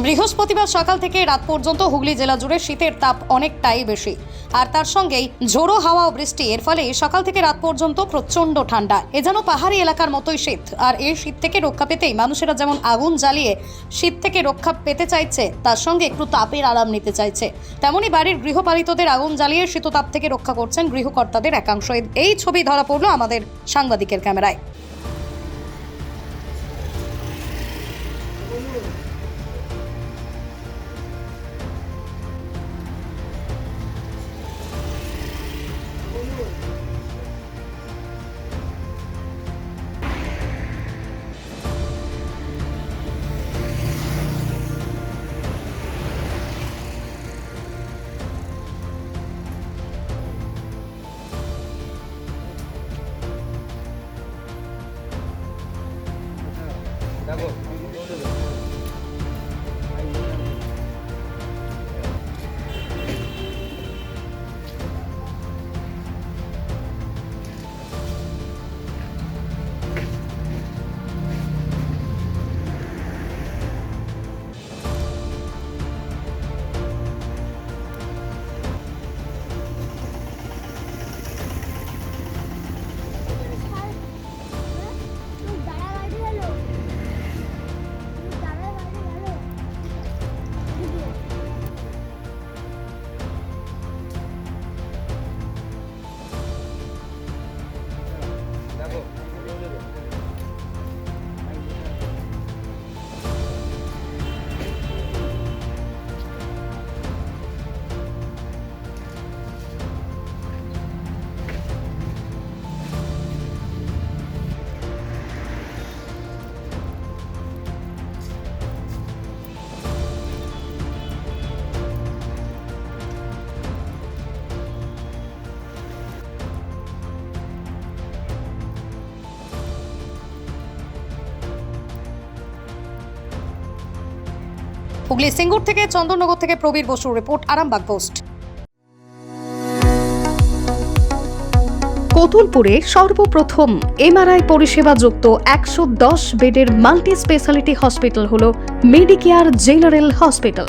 বৃহস্পতিবার সকাল থেকে রাত পর্যন্ত হুগলি জেলা জুড়ে শীতের তাপ অনেকটাই বেশি। আর তার সঙ্গেই ঝোড়ো হাওয়া ও বৃষ্টি, এর ফলে সকাল থেকে রাত পর্যন্ত প্রচণ্ড ঠান্ডা। এ যেন পাহাড়ি এলাকার মতোই শীত। আর এই শীত থেকে রক্ষা পেতেই মানুষেরা যেমন আগুন জ্বালিয়ে শীত থেকে রক্ষা পেতে চাইছে, তার সঙ্গে একটু তাপের আরাম নিতে চাইছে। তেমনই বাড়ির গৃহপালিতদের আগুন জ্বালিয়ে শীততাপ থেকে রক্ষা করছেন গৃহকর্তাদের একাংশ। এই ছবি ধরা পড়ল আমাদের সাংবাদিকের ক্যামেরায়। Ya, Bu. হুগলি সিঙ্গুর থেকে চন্দননগর থেকে প্রবীর বসুর রিপোর্ট, আরামবাগ পোস্ট। কতুলপুরে সর্বপ্রথম এমআরআই পরিষেবা যুক্ত একশো দশ বেডের মাল্টি স্পেশালিটি হসপিটাল হল মেডিকেয়ার জেনারেল হসপিটাল।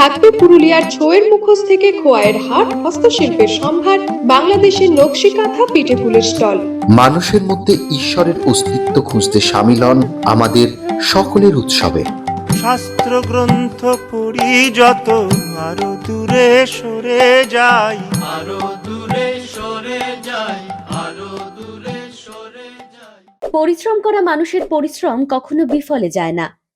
থাকবে পুরুলিয়ার ছোয়ের মুখোশ থেকে খোয়াইয়ের হাট হস্তশিল্পের সম্ভার বাংলাদেশের নকশি কাঁথা পিঠে ফুলের স্টল। মানুষের মধ্যে ঈশ্বরের অস্তিত্ব খুঁজতে সামিল হন আমাদের সকলের উৎসবে। শাস্ত্র গ্রন্থ পড়ি যত আরও দূরে সরে যাই। আরও দূরে সরে যাই আরও দূরে সরে যাই। পরিশ্রম করা মানুষের পরিশ্রম কখনো বিফলে যায় না।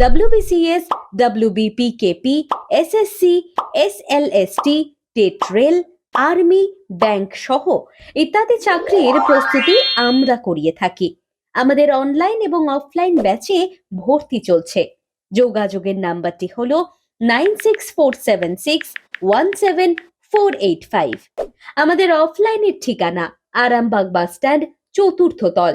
WBCS WBPKP SSC SLST TET rail army bank সহ ইত্যাদি চাকরির প্রস্তুতি আমরা করিয়ে থাকি। আমাদের অনলাইন এবং অফলাইন ব্যাচে ভর্তি চলছে। যোগাযোগের নাম্বারটি হলো nine six four seven six one seven four eight five আমাদের অফলাইনের ঠিকানা আরামবাগ বাস স্ট্যান্ড চতুর্থ তল।